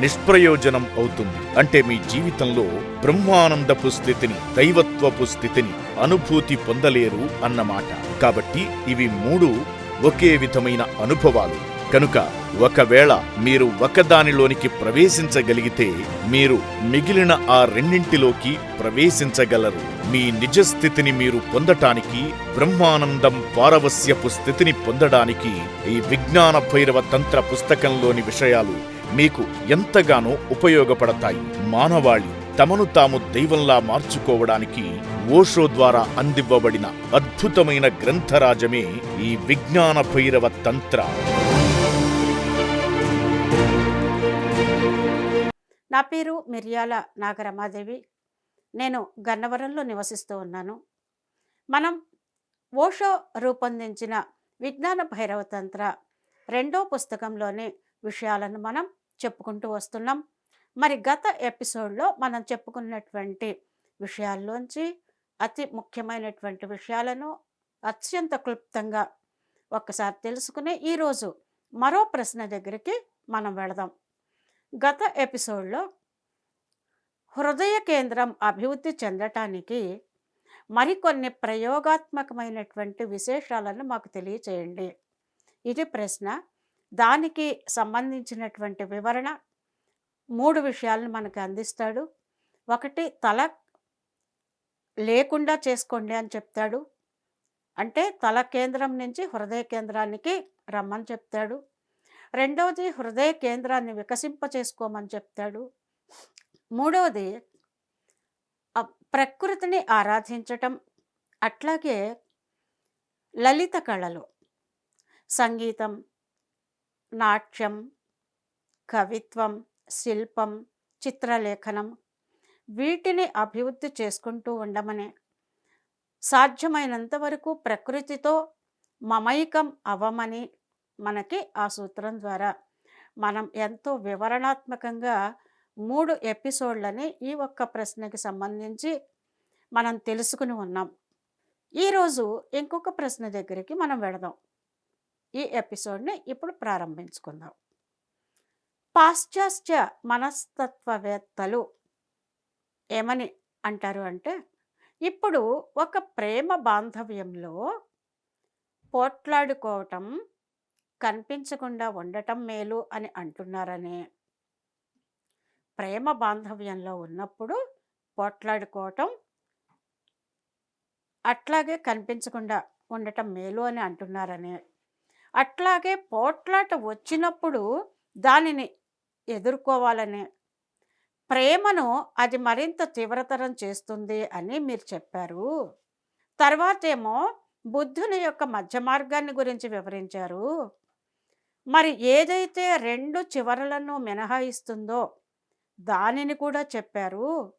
నిష్ప్రయోజనం అవుతుంది. అంటే మీ జీవితంలో బ్రహ్మానందపు స్థితిని దైవత్వపు స్థితిని అనుభూతి పొందలేరు అన్నమాట. కాబట్టి ఇవి మూడు ఒకే విధమైన అనుభవాలు. కనుక ఒకవేళ మీరు ఒకదానిలోనికి ప్రవేశించగలిగితే మీరు మిగిలిన ఆ రెండింటిలోకి ప్రవేశించగలరు. మీ నిజ స్థితిని మీరు పొందటానికి బ్రహ్మానందం పారవస్యపు స్థితిని పొందడానికి ఈ విజ్ఞాన భైరవ తంత్ర పుస్తకంలోని విషయాలు మీకు ఎంతగానో ఉపయోగపడతాయి. మానవాళి తమను తాము దైవంలా మార్చుకోవడానికి ఓషో ద్వారా అందివ్వబడిన అద్భుతమైన గ్రంథరాజమే ఈ విజ్ఞాన భైరవ తంత్ర. నా పేరు మిర్యాల నాగరమాదేవి. నేను గన్నవరంలో నివసిస్తూ ఉన్నాను. మనం ఓషో రూపొందించిన విజ్ఞాన భైరవ తంత్ర రెండో పుస్తకంలోని విషయాలను మనం చెప్పుకుంటూ వస్తున్నాం. మరి గత ఎపిసోడ్లో మనం చెప్పుకున్నటువంటి విషయాల్లోంచి అతి ముఖ్యమైనటువంటి విషయాలను అత్యంత క్లుప్తంగా ఒక్కసారి తెలుసుకునే ఈరోజు మరో ప్రశ్న దగ్గరికి మనం వెళదాం. గత ఎపిసోడ్లో హృదయ కేంద్రం అభివృద్ధి చెందటానికి మరికొన్ని ప్రయోగాత్మకమైనటువంటి విశేషాలను మాకు తెలియచేయండి. ఇది ప్రశ్న దానికి సంబంధించినటువంటి వివరణ మూడు విషయాలను మనకు అందిస్తాడు. ఒకటి తల లేకుండా చేసుకోండి అని చెప్తాడు. అంటే తల కేంద్రం నుంచి హృదయ కేంద్రానికి రమ్మని చెప్తాడు. రెండవది హృదయ కేంద్రాన్ని వికసింప చేసుకోమని చెప్తాడు. మూడవది ప్రకృతిని ఆరాధించటం. అట్లాగే లలిత కళలు సంగీతం నాట్యం కవిత్వం శిల్పం చిత్రలేఖనం వీటిని అభివృద్ధి చేసుకుంటూ ఉండమని సాధ్యమైనంత వరకు ప్రకృతితో మమైకం అవ్వమని మనకి ఆ సూత్రం ద్వారా మనం ఎంతో వివరణాత్మకంగా మూడు ఎపిసోడ్లని ఈ ఒక్క ప్రశ్నకి సంబంధించి మనం తెలుసుకుని ఉన్నాం. ఈరోజు ఇంకొక ప్రశ్న దగ్గరికి మనం వెళదాం. ఈ ఎపిసోడ్ని ఇప్పుడు ప్రారంభించుకుందాం. పాశ్చాత్య మనస్తత్వవేత్తలు ఏమని అంటారు అంటే ఇప్పుడు ఒక ప్రేమ బాంధవ్యంలో పోట్లాడుకోవటం కనిపించకుండా ఉండటం మేలు అని అంటున్నారని ప్రేమ బాంధవ్యంలో ఉన్నప్పుడు పోట్లాడుకోవటం అట్లాగే కనిపించకుండా ఉండటం మేలు అని అంటున్నారని అట్లాగే పోట్లాట వచ్చినప్పుడు దానిని ఎదుర్కోవాలని ప్రేమను అది మరింత తీవ్రతరం చేస్తుంది అని మీరు చెప్పారు. తర్వాత ఏమో బుద్ధుని యొక్క మధ్య మార్గాన్ని గురించి వివరించారు. మరి ఏదైతే రెండు చివరలను మినహాయిస్తుందో దానిని కూడా చెప్పారు.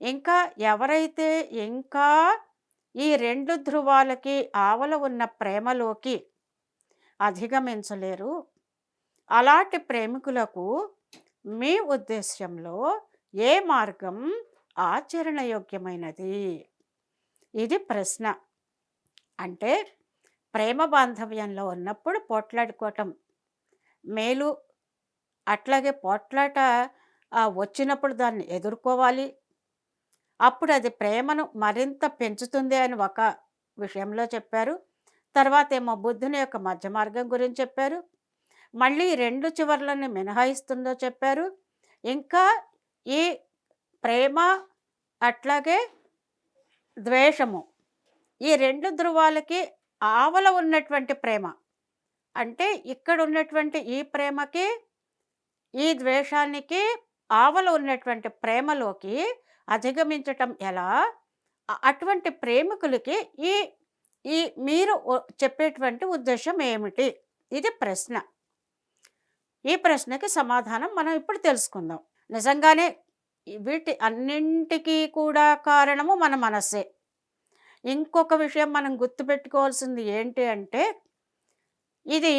ఇంకా ఎవరైతే ఇంకా ఈ రెండు ధ్రువాలకి ఆవల ఉన్న ప్రేమలోకి అధిగమించలేరు. అలాంటి ప్రేమికులకు మీ ఉద్దేశ్యంలో ఏ మార్గం ఆచరణయోగ్యమైనది? ఇది ప్రశ్న. అంటే ప్రేమ బాంధవ్యంలో ఉన్నప్పుడు పోట్లాడుకోవటం. మేలు అట్లాగే పోట్లాట వచ్చినప్పుడు దాన్ని ఎదుర్కోవాలి. అప్పుడు అది ప్రేమను మరింత పెంచుతుంది అని ఒక విషయంలో చెప్పారు. తర్వాత ఏమో బుద్ధుని యొక్క మధ్య మార్గం గురించి చెప్పారు. మళ్ళీ రెండు చివర్లను మినహాయిస్తుందో చెప్పారు. ఇంకా ఈ ప్రేమ అట్లాగే ద్వేషము ఈ రెండు ధృవాలకి ఆవల ఉన్నటువంటి ప్రేమ. అంటే ఇక్కడ ఉన్నటువంటి ఈ ప్రేమకి ఈ ద్వేషానికి ఆవల ఉన్నటువంటి ప్రేమలోకి అధిగమించటం ఎలా? అటువంటి ప్రేమికులకి ఈ ఈ మీరు చెప్పేటువంటి ఉద్దేశం ఏమిటి? ఇది ప్రశ్న. ఈ ప్రశ్నకి సమాధానం మనం ఇప్పుడు తెలుసుకుందాం. నిజంగానే వీటి అన్నింటికీ కూడా కారణము మన మనస్సే. ఇంకొక విషయం మనం గుర్తుపెట్టుకోవాల్సింది ఏంటి అంటే ఇది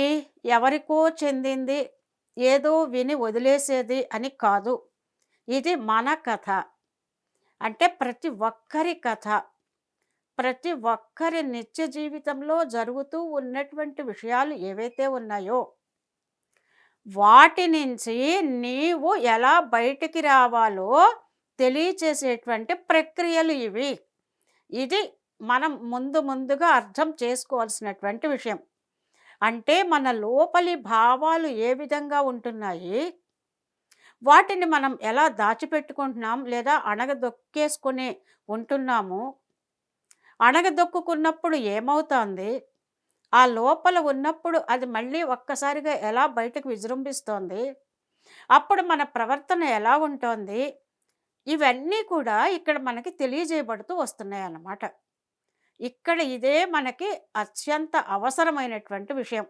ఎవరికో చెందింది ఏదో విని వదిలేసేది అని కాదు. ఇది మన కథ. అంటే ప్రతి ఒక్కరి కథ. ప్రతి ఒక్కరి నిత్య జీవితంలో జరుగుతూ ఉన్నటువంటి విషయాలు ఏవైతే ఉన్నాయో వాటి నుంచి నీవు ఎలా బయటికి రావాలో తెలియచేసేటువంటి ప్రక్రియలు ఇవి. ఇది మనం ముందు ముందుగా అర్థం చేసుకోవాల్సినటువంటి విషయం. అంటే మన లోపలి భావాలు ఏ విధంగా ఉంటున్నాయి వాటిని మనం ఎలా దాచిపెట్టుకుంటున్నాం లేదా అణగదొక్కేసుకొని ఉంటున్నాము అణగదొక్కుకున్నప్పుడు ఏమవుతోంది? ఆ లోపల ఉన్నప్పుడు అది మళ్ళీ ఒక్కసారిగా ఎలా బయటకు విజృంభిస్తోంది? అప్పుడు మన ప్రవర్తన ఎలా ఉంటుంది? ఇవన్నీ కూడా ఇక్కడ మనకి తెలియజేయబడుతూ వస్తున్నాయి అన్నమాట ఇక్కడ ఇదే మనకి అత్యంత అవసరమైనటువంటి విషయం.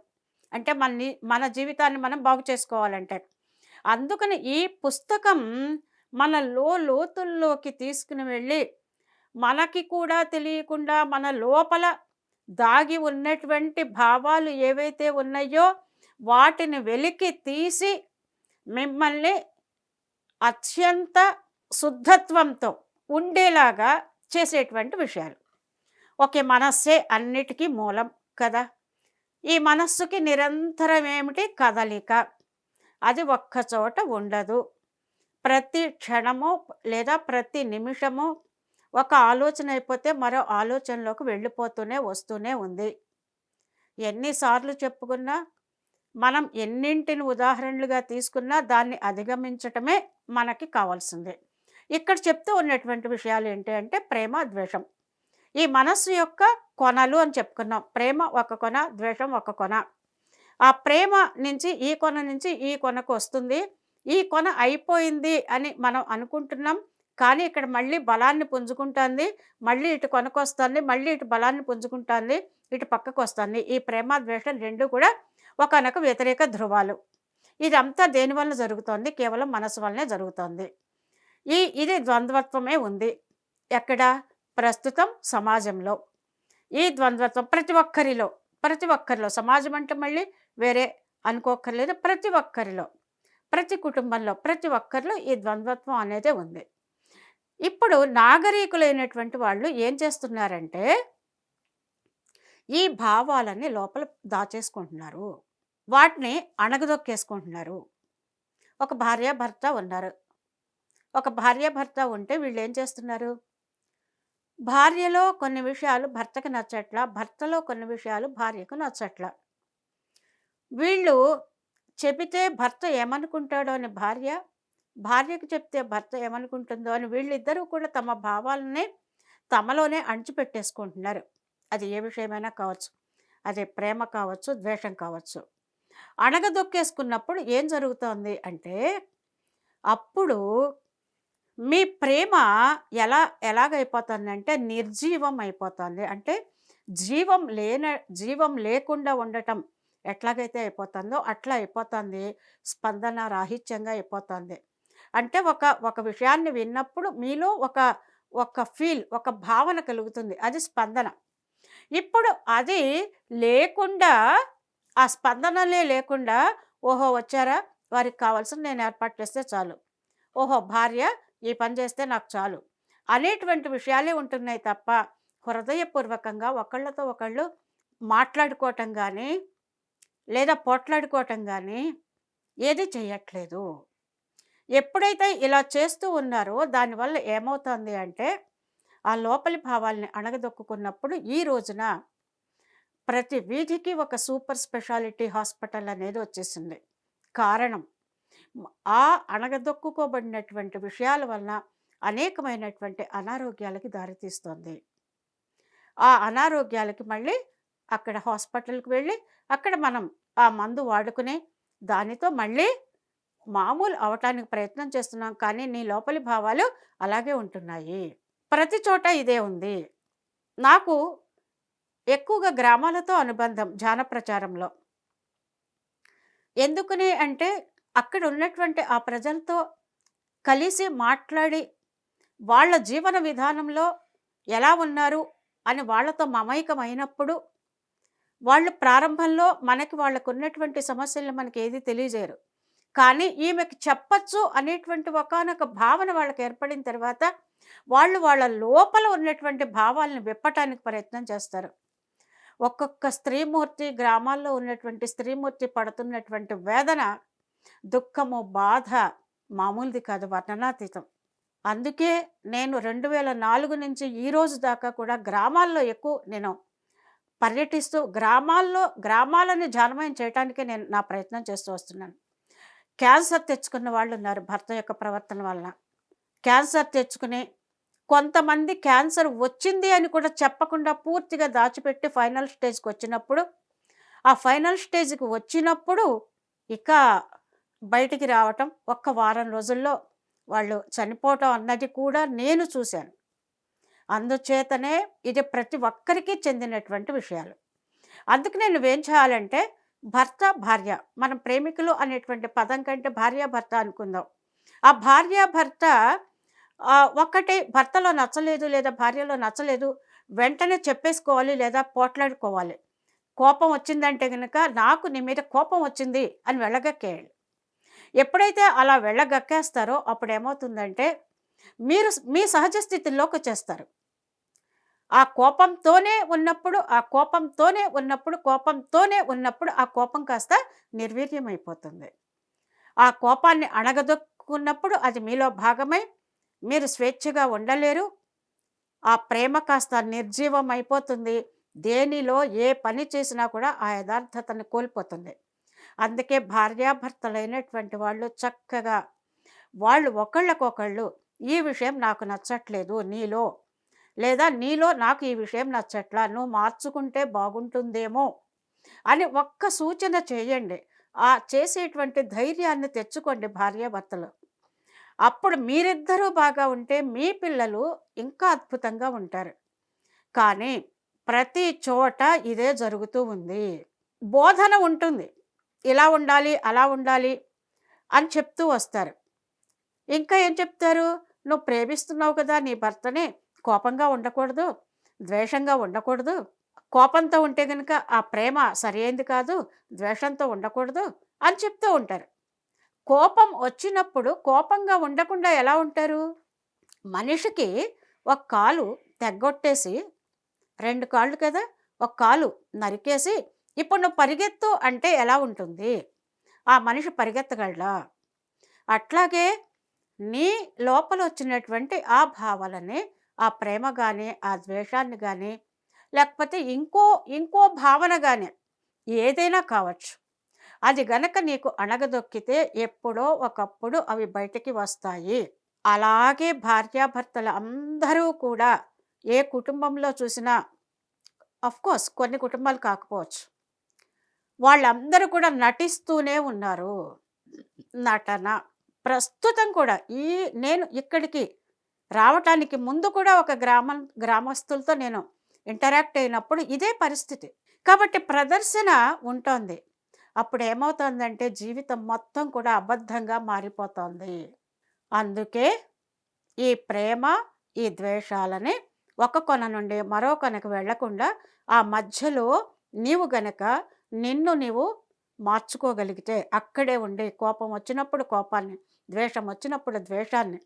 అంటే మన మన జీవితాన్ని మనం బాగు చేసుకోవాలంటే. అందుకని ఈ పుస్తకం మన లో లోతుల్లోకి తీసుకుని వెళ్ళి మనకి కూడా తెలియకుండా మన లోపల దాగి ఉన్నటువంటి భావాలు ఏవైతే ఉన్నాయో వాటిని వెలికి తీసి మిమ్మల్ని అత్యంత శుద్ధత్వంతో ఉండేలాగా చేసేటువంటి విషయాలు. ఒకే మనస్సే అన్నిటికీ మూలం కదా. ఈ మనస్సుకి నిరంతరం ఏమిటి? కదలిక. అది ఒక్కచోట ఉండదు. ప్రతి క్షణము లేదా ప్రతి నిమిషము ఒక ఆలోచన అయిపోతే మరో ఆలోచనలోకి వెళ్ళిపోతూనే వస్తూనే ఉంది. ఎన్నిసార్లు చెప్పుకున్నా మనం ఎన్నింటిని ఉదాహరణలుగా తీసుకున్నా దాన్ని అధిగమించటమే మనకి కావాల్సింది. ఇక్కడ చెప్తూ ఉన్నటువంటి విషయాలు ఏంటి అంటే ప్రేమ ద్వేషం. ఈ మనస్సు యొక్క కొనలు అని చెప్పుకున్నాం. ప్రేమ ఒక కొన ద్వేషం ఒక కొన. ఆ ప్రేమ నుంచి ఈ కొన నుంచి ఈ కొనకు వస్తుంది. ఈ కొన అయిపోయింది అని మనం అనుకుంటున్నాం. కానీ ఇక్కడ మళ్ళీ బలాన్ని పుంజుకుంటుంది మళ్ళీ ఇటు కొనకొస్తుంది మళ్ళీ ఇటు బలాన్ని పుంజుకుంటుంది ఇటు పక్కకు వస్తుంది ఈ ప్రేమ ద్వేషం రెండు కూడా ఒకనొక వ్యతిరేక ధృవాలు. ఇదంతా దేని వల్ల జరుగుతోంది? కేవలం మనసు వల్లనే జరుగుతోంది. ఈ ఇది ద్వంద్వత్వమే ఉంది. ఎక్కడ? ప్రస్తుతం సమాజంలో. ఈ ద్వంద్వత్వం ప్రతి ఒక్కరిలో ప్రతి ఒక్కరిలో. సమాజం అంటే మళ్ళీ వేరే అనుకోక్కర్లేదు ప్రతి ఒక్కరిలో ప్రతి కుటుంబంలో ప్రతి ఒక్కరిలో ఈ ద్వంద్వత్వం అనేది ఉంది. ఇప్పుడు నాగరికులైనటువంటి వాళ్ళు ఏం చేస్తున్నారంటే ఈ భావాలని లోపల దాచేసుకుంటున్నారు. వాటిని అణగదొక్కేసుకుంటున్నారు. ఒక భార్య భర్త ఉన్నారు. ఒక భార్య భర్త ఉంటే వీళ్ళు ఏం చేస్తున్నారు? భార్యలో కొన్ని విషయాలు భర్తకు నచ్చట్ల భర్తలో కొన్ని విషయాలు భార్యకు నచ్చట్ల. వీళ్ళు చెబితే భర్త ఏమనుకుంటాడో అని భార్య? భార్యకు చెప్తే భర్త ఏమనుకుంటుందో అని వీళ్ళిద్దరూ కూడా తమ భావాలనే తమలోనే అణిచిపెట్టేసుకుంటున్నారు అది ఏ విషయమైనా కావచ్చు. అది ప్రేమ కావచ్చు ద్వేషం కావచ్చు. అణగదొక్కేసుకున్నప్పుడు ఏం జరుగుతోంది అంటే అప్పుడు మీ ప్రేమ ఎలా ఎలాగైపోతుందంటే నిర్జీవం అయిపోతుంది. అంటే జీవం లేన జీవం లేకుండా ఉండటం ఎట్లాగైతే అయిపోతుందో అట్లా అయిపోతుంది. స్పందన రాహిత్యంగా అయిపోతుంది. అంటే ఒక ఒక విషయాన్ని విన్నప్పుడు మీలో ఒక ఒక ఫీల్ ఒక భావన కలుగుతుంది. అది స్పందన. ఇప్పుడు అది లేకుండా ఆ స్పందనలే లేకుండా ఓహో వచ్చారా? వారికి కావాల్సిన నేను ఏర్పాటు చేస్తే చాలు. ఓహో భార్య ఈ పని చేస్తే నాకు చాలు. అనేటువంటి విషయాలే ఉంటున్నాయి తప్ప హృదయపూర్వకంగా ఒకళ్ళతో ఒకళ్ళు మాట్లాడుకోవటం కానీ లేదా పోట్లాడుకోవటం కానీ ఏది చేయట్లేదు. ఎప్పుడైతే ఇలా చేస్తూ ఉన్నారో దానివల్ల ఏమవుతుంది అంటే ఆ లోపలి భావాల్ని అణగదొక్కుకున్నప్పుడు ఈ రోజున ప్రతి వీధికి ఒక సూపర్ స్పెషాలిటీ హాస్పిటల్ అనేది వచ్చేసింది. కారణం ఆ అణగదొక్కుకోబడినటువంటి విషయాల వలన అనేకమైనటువంటి అనారోగ్యాలకి దారితీస్తుంది. ఆ అనారోగ్యాలకి మళ్ళీ అక్కడ హాస్పిటల్కి వెళ్ళి అక్కడ మనం ఆ మందు వాడుకుని దానితో మళ్ళీ మామూలు అవటానికి ప్రయత్నం చేస్తున్నాం కానీ నీ లోపలి భావాలు అలాగే ఉంటున్నాయి. ప్రతి చోట ఇదే ఉంది. నాకు ఎక్కువగా గ్రామాలతో అనుబంధం జాన ప్రచారంలో ఎందుకని అంటే అక్కడ ఉన్నటువంటి ఆ ప్రజలతో కలిసి మాట్లాడి వాళ్ళ జీవన విధానంలో ఎలా ఉన్నారు అని వాళ్ళతో మమైకం అయినప్పుడు వాళ్ళు ప్రారంభంలో మనకి వాళ్ళకు ఉన్నటువంటి సమస్యలను మనకి ఏది తెలియజేయరు. కానీ ఈమెకు చెప్పచ్చు అనేటువంటి ఒకనొక భావన వాళ్ళకి ఏర్పడిన తర్వాత వాళ్ళు వాళ్ళ లోపల ఉన్నటువంటి భావాలను విప్పటానికి ప్రయత్నం చేస్తారు. ఒక్కొక్క స్త్రీమూర్తి గ్రామాల్లో ఉన్నటువంటి స్త్రీమూర్తి పడుతున్నటువంటి వేదన దుఃఖము బాధ మామూలుది కాదు వర్ణనాతీతం. అందుకే నేను రెండు వేల నాలుగు నుంచి ఈ రోజు దాకా కూడా గ్రామాల్లో ఎక్కువ నేను పర్యటిస్తూ గ్రామాల్లో గ్రామాలను జానమయం చేయడానికే నేను నా ప్రయత్నం చేస్తూ వస్తున్నాను. క్యాన్సర్ తెచ్చుకున్న వాళ్ళు ఉన్నారు భర్త యొక్క ప్రవర్తన వల్ల క్యాన్సర్ తెచ్చుకుని కొంతమంది క్యాన్సర్ వచ్చింది అని కూడా చెప్పకుండా పూర్తిగా దాచిపెట్టి ఫైనల్ స్టేజ్కి వచ్చినప్పుడు ఆ ఫైనల్ స్టేజ్కి వచ్చినప్పుడు ఇక బయటికి రావటం ఒక్క వారం రోజుల్లో వాళ్ళు చనిపోవటం అన్నది కూడా నేను చూశాను. అందుచేతనే ఇది ప్రతి ఒక్కరికి చెందినటువంటి విషయాలు. అందుకు నేను ఏం చేయాలంటే భర్త భార్య. మనం ప్రేమికులు అనేటువంటి పదం కంటే భార్య భర్త అనుకుందాం. ఆ భార్య భర్త ఒక్కటే భర్తలో నచ్చలేదు లేదా భార్యలో నచ్చలేదు వెంటనే చెప్పేసుకోవాలి లేదా పోట్లాడుకోవాలి. కోపం వచ్చిందంటే కనుక నాకు నీ మీద కోపం వచ్చింది అని వెళ్ళగక్కేయాలి. ఎప్పుడైతే అలా వెళ్ళగక్కేస్తారో అప్పుడు ఏమవుతుందంటే మీరు మీ సహజ స్థితిలోకి వచ్చేస్తారు. ఆ కోపంతోనే ఉన్నప్పుడు ఆ కోపంతోనే ఉన్నప్పుడు కోపంతోనే ఉన్నప్పుడు ఆ కోపం కాస్త నిర్వీర్యమైపోతుంది. ఆ కోపాన్ని అణగదొక్కున్నప్పుడు అది మీలో భాగమై మీరు స్వేచ్ఛగా ఉండలేరు. ఆ ప్రేమ కాస్త నిర్జీవం అయిపోతుంది దేనిలో ఏ పని చేసినా కూడా ఆ యథార్థతను కోల్పోతుంది. అందుకే భార్యాభర్తలైనటువంటి వాళ్ళు చక్కగా వాళ్ళు ఒకళ్ళకొకళ్ళు ఈ విషయం నాకు నచ్చట్లేదు నీలో లేదా నీలో నాకు ఈ విషయం నచ్చట్లా నువ్వు మార్చుకుంటే బాగుంటుందేమో అని ఒక్క సూచన చేయండి. ఆ చేసేటువంటి ధైర్యాన్ని తెచ్చుకోండి భార్యాభర్తలు. అప్పుడు మీరిద్దరూ బాగా ఉంటే మీ పిల్లలు ఇంకా అద్భుతంగా ఉంటారు. కానీ ప్రతి చోట ఇదే జరుగుతూ ఉంది. బోధన ఉంటుంది. ఇలా ఉండాలి అలా ఉండాలి అని చెప్తూ వస్తారు. ఇంకా ఏం చెప్తారు? నువ్వు ప్రేమిస్తున్నావు కదా నీ భర్తని కోపంగా ఉండకూడదు ద్వేషంగా ఉండకూడదు. కోపంతో ఉంటే కనుక ఆ ప్రేమ సరైంది కాదు ద్వేషంతో ఉండకూడదు అని చెప్తూ ఉంటారు. కోపం వచ్చినప్పుడు కోపంగా ఉండకుండా ఎలా ఉంటారు? మనిషికి ఒక కాలు తెగ్గొట్టేసి రెండు కాళ్ళు కదా ఒక కాలు నరికేసి ఇప్పుడు నువ్వు పరిగెత్తు అంటే ఎలా ఉంటుంది? ఆ మనిషి పరిగెత్తగలడా? అట్లాగే నీ లోపల వచ్చినటువంటి ఆ భావాలని ఆ ప్రేమ కానీ ఆ ద్వేషాన్ని కానీ లేకపోతే ఇంకో ఇంకో భావన కానీ ఏదైనా కావచ్చు. అది గనక నీకు అణగదొక్కితే ఎప్పుడో ఒకప్పుడు అవి బయటికి వస్తాయి. అలాగే భార్యాభర్తలు అందరూ కూడా ఏ కుటుంబంలో చూసినా కోర్స్ కొన్ని కుటుంబాలు కాకపోవచ్చు. వాళ్ళందరూ కూడా నటిస్తూనే ఉన్నారు. నటన ప్రస్తుతం కూడా ఈ నేను ఇక్కడికి రావటానికి ముందు కూడా ఒక గ్రామం గ్రామస్తులతో నేను ఇంటరాక్ట్ అయినప్పుడు ఇదే పరిస్థితి. కాబట్టి ప్రదర్శన ఉంటుంది. అప్పుడు ఏమవుతుందంటే జీవితం మొత్తం కూడా అబద్ధంగా మారిపోతుంది. అందుకే ఈ ప్రేమ ఈ ద్వేషాలని ఒక కొన నుండి మరో కొనకు వెళ్ళకుండా ఆ మధ్యలో నీవు గనక నిన్ను నీవు మార్చుకోగలిగితే అక్కడే ఉండి కోపం వచ్చినప్పుడు కోపాన్ని ద్వేషం వచ్చినప్పుడు ద్వేషాన్ని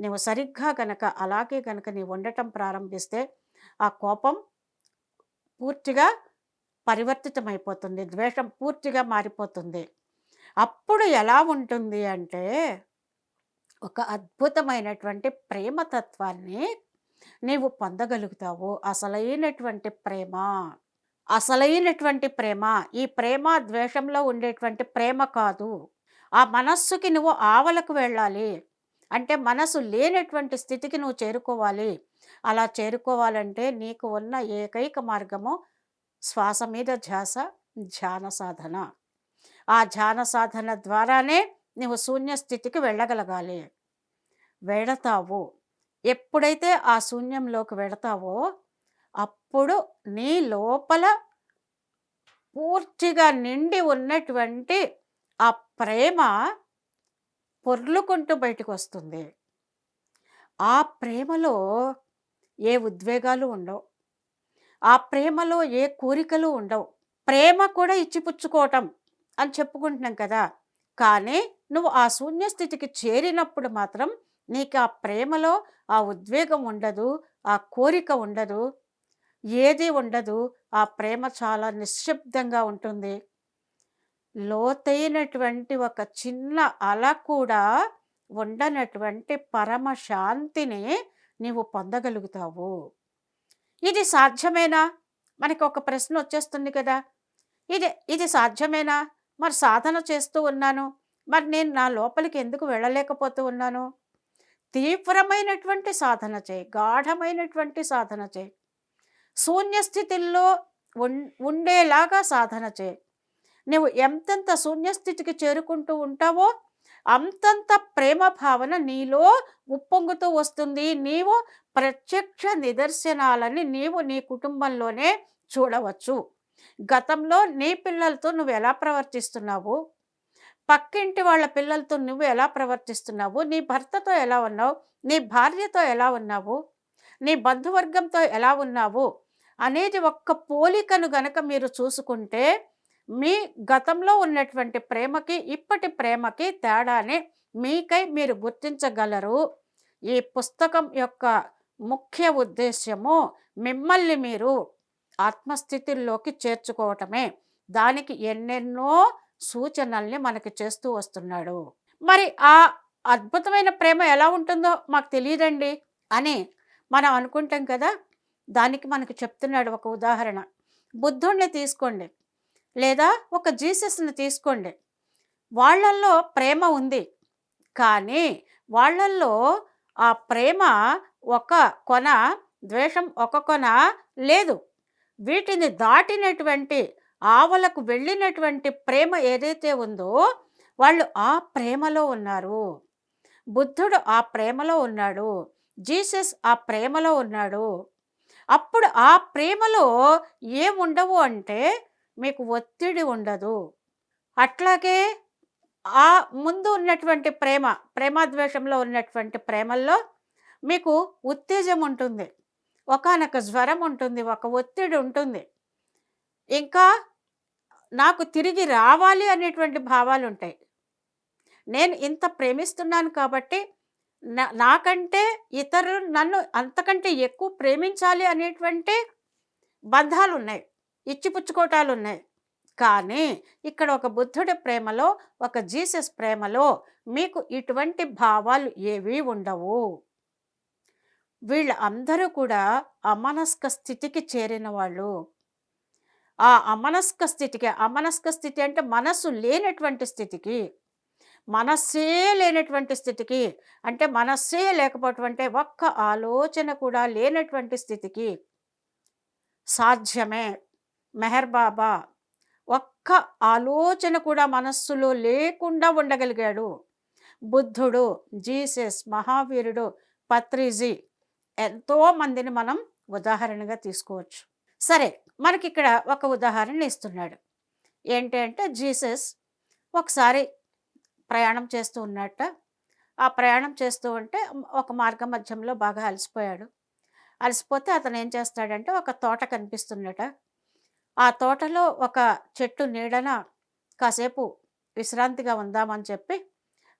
నువ్వు సరిగ్గా కనుక అలాగే కనుక నీవు ఉండటం ప్రారంభిస్తే ఆ కోపం పూర్తిగా పరివర్తితమైపోతుంది ద్వేషం పూర్తిగా మారిపోతుంది. అప్పుడు ఎలా ఉంటుంది అంటే ఒక అద్భుతమైనటువంటి ప్రేమతత్వాన్ని నీవు పొందగలుగుతావు. అసలైనటువంటి ప్రేమ అసలైనటువంటి ప్రేమ ఈ ప్రేమ ద్వేషంలో ఉండేటువంటి ప్రేమ కాదు. ఆ మనస్సుకి నువ్వు ఆవలకు వెళ్ళాలి. అంటే మనసు లేనటువంటి స్థితికి నువ్వు చేరుకోవాలి. అలా చేరుకోవాలంటే నీకు ఉన్న ఏకైక మార్గము శ్వాస మీద ధ్యాస ధ్యాన సాధన. ఆ ధ్యాన సాధన ద్వారానే నువ్వు శూన్య స్థితికి వెళ్ళగలగాలి. వెళతావు. ఎప్పుడైతే ఆ శూన్యంలోకి వెళతావో అప్పుడు నీ లోపల పూర్తిగా నిండి ఉన్నటువంటి ఆ ప్రేమ పొర్లుకుంటూ బయటకు వస్తుంది ఆ ప్రేమలో ఏ ఉద్వేగాలు ఉండవు. ఆ ప్రేమలో ఏ కోరికలు ఉండవు. ప్రేమ కూడా ఇచ్చిపుచ్చుకోవటం అని చెప్పుకుంటున్నాం కదా. కానీ నువ్వు ఆ శూన్య స్థితికి చేరినప్పుడు మాత్రం నీకు ఆ ప్రేమలో ఆ ఉద్వేగం ఉండదు ఆ కోరిక ఉండదు ఏది ఉండదు. ఆ ప్రేమ చాలా నిశ్శబ్దంగా ఉంటుంది. లోతైనటువంటి ఒక చిన్న అల కూడా ఉండనటువంటి పరమ శాంతిని నీవు పొందగలుగుతావు. ఇది సాధ్యమేనా? మనకి ఒక ప్రశ్న వచ్చేస్తుంది కదా. ఇది ఇది సాధ్యమేనా? మరి సాధన చేస్తూ ఉన్నాను. మరి నేను నా లోపలికి ఎందుకు వెళ్ళలేకపోతూ ఉన్నాను? తీవ్రమైనటువంటి సాధన చేయి. గాఢమైనటువంటి సాధన చేయి. శూన్యస్థితిల్లో ఉండేలాగా సాధన చేయి. నువ్వు ఎంతెంత శూన్యస్థితికి చేరుకుంటూ ఉంటావో అంతంత ప్రేమ భావన నీలో ఉప్పొంగుతూ వస్తుంది. నీవు ప్రత్యక్ష నిదర్శనాలని నీవు నీ కుటుంబంలోనే చూడవచ్చు. గతంలో నీ పిల్లలతో నువ్వు ఎలా ప్రవర్తిస్తున్నావు? పక్కింటి వాళ్ళ పిల్లలతో నువ్వు ఎలా ప్రవర్తిస్తున్నావు? నీ భర్తతో ఎలా ఉన్నావు? నీ భార్యతో ఎలా ఉన్నావు? నీ బంధువర్గంతో ఎలా ఉన్నావు? అనేది ఒక్క పోలికను గనక మీరు చూసుకుంటే మీ గతంలో ఉన్నటువంటి ప్రేమకి ఇప్పటి ప్రేమకి తేడాని మీకై మీరు గుర్తించగలరు. ఈ పుస్తకం యొక్క ముఖ్య ఉద్దేశ్యము మిమ్మల్ని మీరు ఆత్మస్థితిలోకి చేర్చుకోవటమే. దానికి ఎన్నెన్నో సూచనల్ని మనకి చేస్తూ వస్తున్నాడు. మరి ఆ అద్భుతమైన ప్రేమ ఎలా ఉంటుందో మాకు తెలియదండి అని మనం అనుకుంటాం కదా. దానికి మనకు చెప్తున్నాడు ఒక ఉదాహరణ. బుద్ధుణ్ణి తీసుకోండి. లేదా ఒక జీసస్ని తీసుకోండి. వాళ్ళల్లో ప్రేమ ఉంది. కానీ వాళ్ళల్లో ఆ ప్రేమ ఒక కొన ద్వేషం ఒక కొన లేదు. వీటిని దాటినటువంటి ఆవలకు వెళ్ళినటువంటి ప్రేమ ఏదైతే ఉందో వాళ్ళు ఆ ప్రేమలో ఉన్నారు. బుద్ధుడు ఆ ప్రేమలో ఉన్నాడు. జీసస్ ఆ ప్రేమలో ఉన్నాడు. అప్పుడు ఆ ప్రేమలో ఏముండవు అంటే మీకు ఒత్తిడి ఉండదు. అట్లాగే ఆ ముందు ఉన్నటువంటి ప్రేమ ప్రేమాద్వేషంలో ఉన్నటువంటి ప్రేమల్లో మీకు ఉత్తేజం ఉంటుంది. ఒకానొక జ్వరం ఉంటుంది ఒక ఒత్తిడి ఉంటుంది. ఇంకా నాకు తిరిగి రావాలి అనేటువంటి భావాలు ఉంటాయి. నేను ఇంత ప్రేమిస్తున్నాను కాబట్టి నా- నాకంటే ఇతరులు నన్ను అంతకంటే ఎక్కువ ప్రేమించాలి అనేటువంటి బంధాలు ఉన్నాయి. ఇచ్చిపుచ్చుకోటాలు ఉన్నాయి కానీ ఇక్కడ ఒక బుద్ధుడి ప్రేమలో ఒక జీసస్ ప్రేమలో మీకు ఇటువంటి భావాలు ఏవీ ఉండవు. వీళ్ళ అందరూ కూడా అమనస్క స్థితికి చేరిన వాళ్ళు. ఆ అమనస్క స్థితికి అమనస్క స్థితి అంటే మనస్సు లేనటువంటి స్థితికి మనస్సే లేనటువంటి స్థితికి అంటే మనస్సే లేకపోవటం అంటే ఒక్క ఆలోచన కూడా లేనటువంటి స్థితికి సాధ్యమే. మెహర్ బాబా ఒక్క ఆలోచన కూడా మనస్సులో లేకుండా ఉండగలిగాడు. బుద్ధుడు జీసస్ మహావీరుడు పత్రిజీ ఎంతో మందిని మనం ఉదాహరణగా తీసుకోవచ్చు. సరే మనకి ఇక్కడ ఒక ఉదాహరణ ఇస్తున్నాడు. ఏంటి అంటే జీసస్ ఒకసారి ప్రయాణం చేస్తూ ఉన్నట్ట. ఆ ప్రయాణం చేస్తూ ఉంటే ఒక మార్గ మధ్యంలో బాగా అలసిపోయాడు. అలసిపోతే అతను ఏం చేస్తాడంటే ఒక తోట కనిపిస్తున్నట. ఆ తోటలో ఒక చెట్టు నీడన కాసేపు విశ్రాంతిగా ఉందామని చెప్పి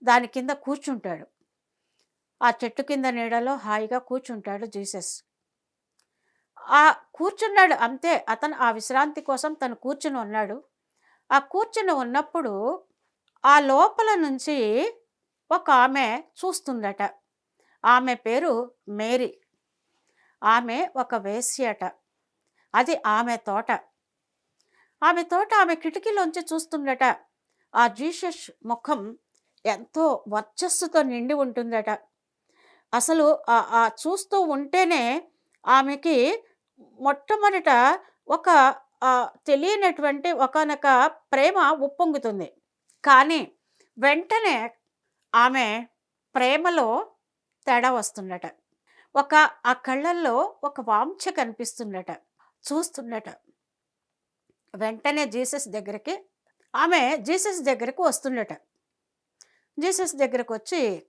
దాని కింద కూర్చుంటాడు. ఆ చెట్టు కింద నీడలో హాయిగా కూర్చుంటాడు జీసస్. ఆ కూర్చున్నాడు అంతే. అతను ఆ విశ్రాంతి కోసం తను కూర్చుని ఉన్నాడు. ఆ కూర్చుని ఉన్నప్పుడు ఆ లోపల నుంచి ఒక ఆమె చూస్తుందట. ఆమె పేరు మేరీ. ఆమె ఒక వేశ్యట. అది ఆమె తోట. ఆమె తోట ఆమె కిటికీలోంచి చూస్తుందట. ఆ జీసస్ ముఖం ఎంతో వర్చస్సుతో నిండి ఉంటుందట. అసలు ఆ- చూస్తూ ఉంటేనే ఆమెకి మొట్టమొదట ఒక తెలియనటువంటి ఒకనొక ప్రేమ ఉప్పొంగుతుంది. కానీ వెంటనే ఆమె ప్రేమలో తేడా వస్తుందట. ఒక ఆ కళ్ళల్లో ఒక వాంఛ కనిపిస్తుందట. చూస్తుందట. వెంటనే జీసస్ దగ్గరికి ఆమె జీసస్ దగ్గరకు వస్తుందట జీసస్ దగ్గరకు వచ్చి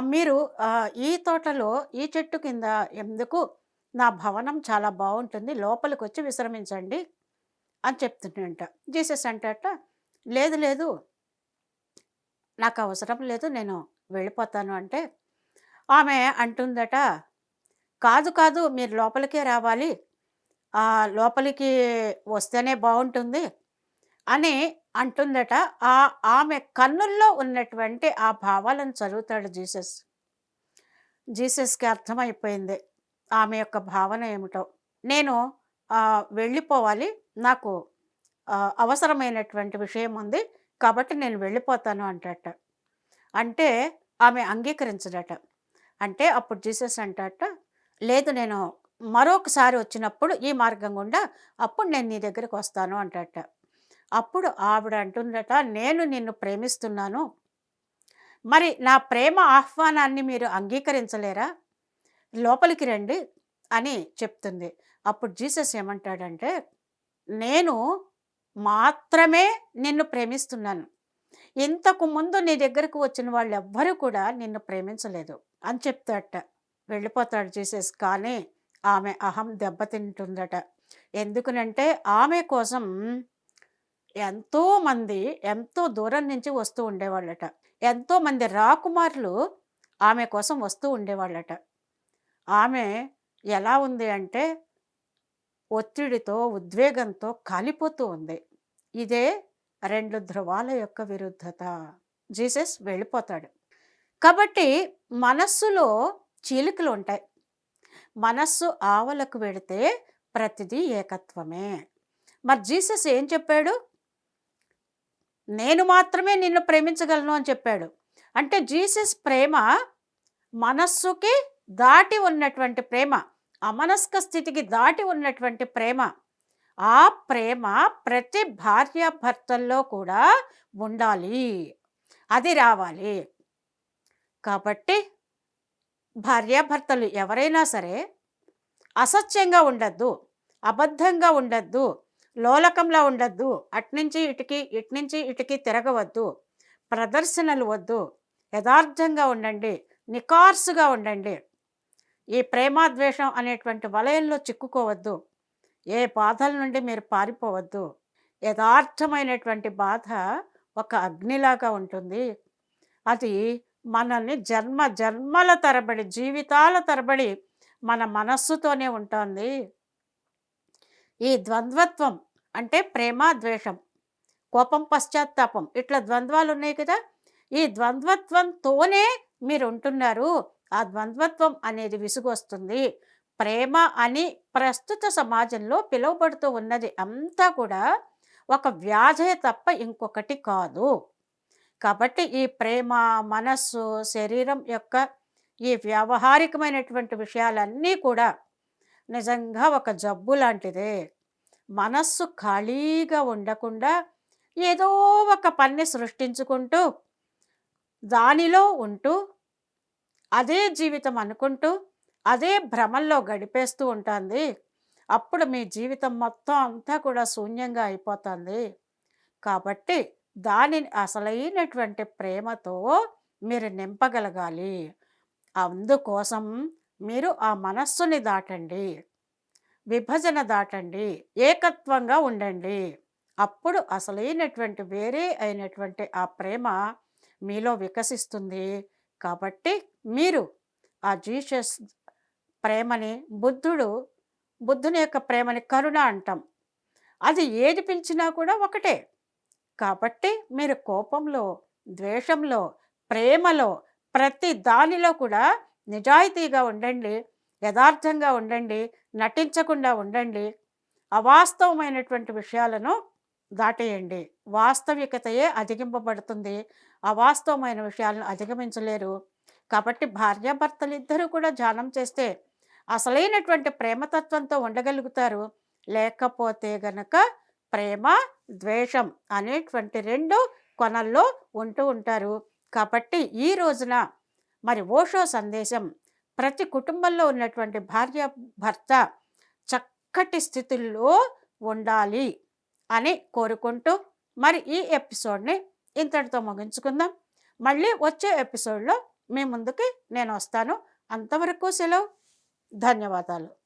మీరు ఈ తోటలో ఈ చెట్టు కింద ఎందుకు నా భవనం చాలా బాగుంటుంది లోపలికి వచ్చి విశ్రమించండి అని చెప్తుండట. జీసస్ అంటట లేదు లేదు నాకు అవసరం లేదు నేను వెళ్ళిపోతాను అంటే ఆమె అంటుందట కాదు కాదు మీరు లోపలికే రావాలి లోపలికి వస్తేనే బాగుంటుంది అని అంటుందట. ఆ ఆమె కన్నుల్లో ఉన్నటువంటి ఆ భావాలను చదువుతాడు జీసస్. జీసస్కి అర్థమైపోయింది ఆమె యొక్క భావన ఏమిటో. నేను వెళ్ళిపోవాలి. నాకు అవసరమైనటువంటి విషయం ఉంది కాబట్టి నేను వెళ్ళిపోతాను అంటట అంటే ఆమె అంగీకరించడట అంటే అప్పుడు జీసస్ అంటట లేదు నేను మరొకసారి వచ్చినప్పుడు ఈ మార్గం గుండా అప్పుడు నేను నీ దగ్గరికి వస్తాను అంటట. అప్పుడు ఆవిడ అంటుందట నేను నిన్ను ప్రేమిస్తున్నాను. మరి నా ప్రేమ ఆహ్వానాన్ని మీరు అంగీకరించలేరా? లోపలికి రండి అని చెప్తుంది. అప్పుడు జీసస్ ఏమంటాడంటే నేను మాత్రమే నిన్ను ప్రేమిస్తున్నాను. ఇంతకు ముందు నీ దగ్గరకు వచ్చిన వాళ్ళు ఎవ్వరూ కూడా నిన్ను ప్రేమించలేదు అని చెప్తాడట. వెళ్ళిపోతాడు జీసస్. కానీ ఆమె అహం దెబ్బతింటుందట ఎందుకనంటే ఆమె కోసం ఎంతోమంది ఎంతో దూరం నుంచి వస్తూ ఉండేవాళ్ళట. ఎంతోమంది రాకుమారులు ఆమె కోసం వస్తూ ఉండేవాళ్ళట. ఆమె ఎలా ఉంది అంటే ఒత్తిడితో ఉద్వేగంతో కాలిపోతూ ఉంది. ఇదే రెండు ధ్రువాల యొక్క విరుద్ధత. జీసస్ వెళ్ళిపోతాడు. కాబట్టి మనస్సులో చీలికలు ఉంటాయి. మనస్సు ఆవలకు వెడితే ప్రతిదీ ఏకత్వమే. మరి జీసస్ ఏం చెప్పాడు? నేను మాత్రమే నిన్ను ప్రేమించగలను అని చెప్పాడు. అంటే జీసస్ ప్రేమ మనస్సుకి దాటి ఉన్నటువంటి ప్రేమ అమనస్క స్థితికి దాటి ఉన్నటువంటి ప్రేమ. ఆ ప్రేమ ప్రతి భార్యాభర్తల్లో కూడా ఉండాలి. అది రావాలి. కాబట్టి భార్యాభర్తలు ఎవరైనా సరే అసత్యంగా ఉండద్దు అబద్ధంగా ఉండద్దు లోలకంలా ఉండద్దు అట్నుంచి ఇటుకి ఇట్నుంచి ఇటుకి తిరగవద్దు ప్రదర్శనలు వద్దు యథార్థంగా ఉండండి నికార్సుగా ఉండండి. ఈ ప్రేమాద్వేషం అనేటువంటి వలయంలో చిక్కుకోవద్దు ఏ బాధల నుండి మీరు పారిపోవద్దు. యథార్థమైనటువంటి బాధ ఒక అగ్నిలాగా ఉంటుంది. అది మనల్ని జన్మ జన్మల తరబడి జీవితాల తరబడి మన మనస్సుతోనే ఉంటుంది. ఈ ద్వంద్వత్వం అంటే ప్రేమ ద్వేషం కోపం పశ్చాత్తాపం ఇట్లా ద్వంద్వాలు ఉన్నాయి కదా. ఈ ద్వంద్వత్వంతోనే మీరు ఉంటున్నారు. ఆ ద్వంద్వత్వం అనేది విసుగొస్తుంది. ప్రేమ అని ప్రస్తుత సమాజంలో పిలువబడుతూ ఉన్నది అంతా కూడా ఒక వ్యాధే తప్ప ఇంకొకటి కాదు. కాబట్టి ఈ ప్రేమ మనస్సు శరీరం యొక్క ఈ వ్యావహారికమైనటువంటి విషయాలన్నీ కూడా నిజంగా ఒక జబ్బు లాంటిదే. మనస్సు ఖాళీగా ఉండకుండా ఏదో ఒక పని సృష్టించుకుంటూ దానిలో ఉంటూ అదే జీవితం అనుకుంటూ అదే భ్రమల్లో గడిపేస్తూ ఉంటుంది. అప్పుడు మీ జీవితం మొత్తం అంతా కూడా శూన్యంగా అయిపోతుంది. కాబట్టి దానిని అసలైనటువంటి ప్రేమతో మీరు నింపగలగాలి. అందుకోసం మీరు ఆ మనస్సుని దాటండి. విభజన దాటండి. ఏకత్వంగా ఉండండి. అప్పుడు అసలైనటువంటి వేరే అయినటువంటి ఆ ప్రేమ మీలో వికసిస్తుంది. కాబట్టి మీరు ఆ జీసస్ ప్రేమని బుద్ధుడు బుద్ధుని యొక్క ప్రేమని కరుణ అంటాం. అది ఏది పిలిచినా కూడా ఒకటే. కాబట్టి మీరు కోపంలో ద్వేషంలో ప్రేమలో ప్రతి దానిలో కూడా నిజాయితీగా ఉండండి యథార్థంగా ఉండండి నటించకుండా ఉండండి. అవాస్తవమైనటువంటి విషయాలను దాటేయండి. వాస్తవికతయే అధిగింపబడుతుంది అవాస్తవమైన విషయాలను అధిగమించలేరు. కాబట్టి భార్యాభర్తలు ఇద్దరూ కూడా ధ్యానం చేస్తే అసలైనటువంటి ప్రేమతత్వంతో ఉండగలుగుతారు. లేకపోతే గనక ప్రేమ ద్వేషం అనేటువంటి రెండు కొనల్లో ఉంటూ ఉంటారు. కాబట్టి ఈ రోజున మరి ఓషో సందేశం ప్రతి కుటుంబంలో ఉన్నటువంటి భార్య భర్త చక్కటి స్థితుల్లో ఉండాలి అని కోరుకుంటూ మరి ఈ ఎపిసోడ్ని ఇంతటితో ముగించుకుందాం. మళ్ళీ వచ్చే ఎపిసోడ్లో మీ ముందుకి నేను వస్తాను. అంతవరకు సెలవు. ధన్యవాదాలు.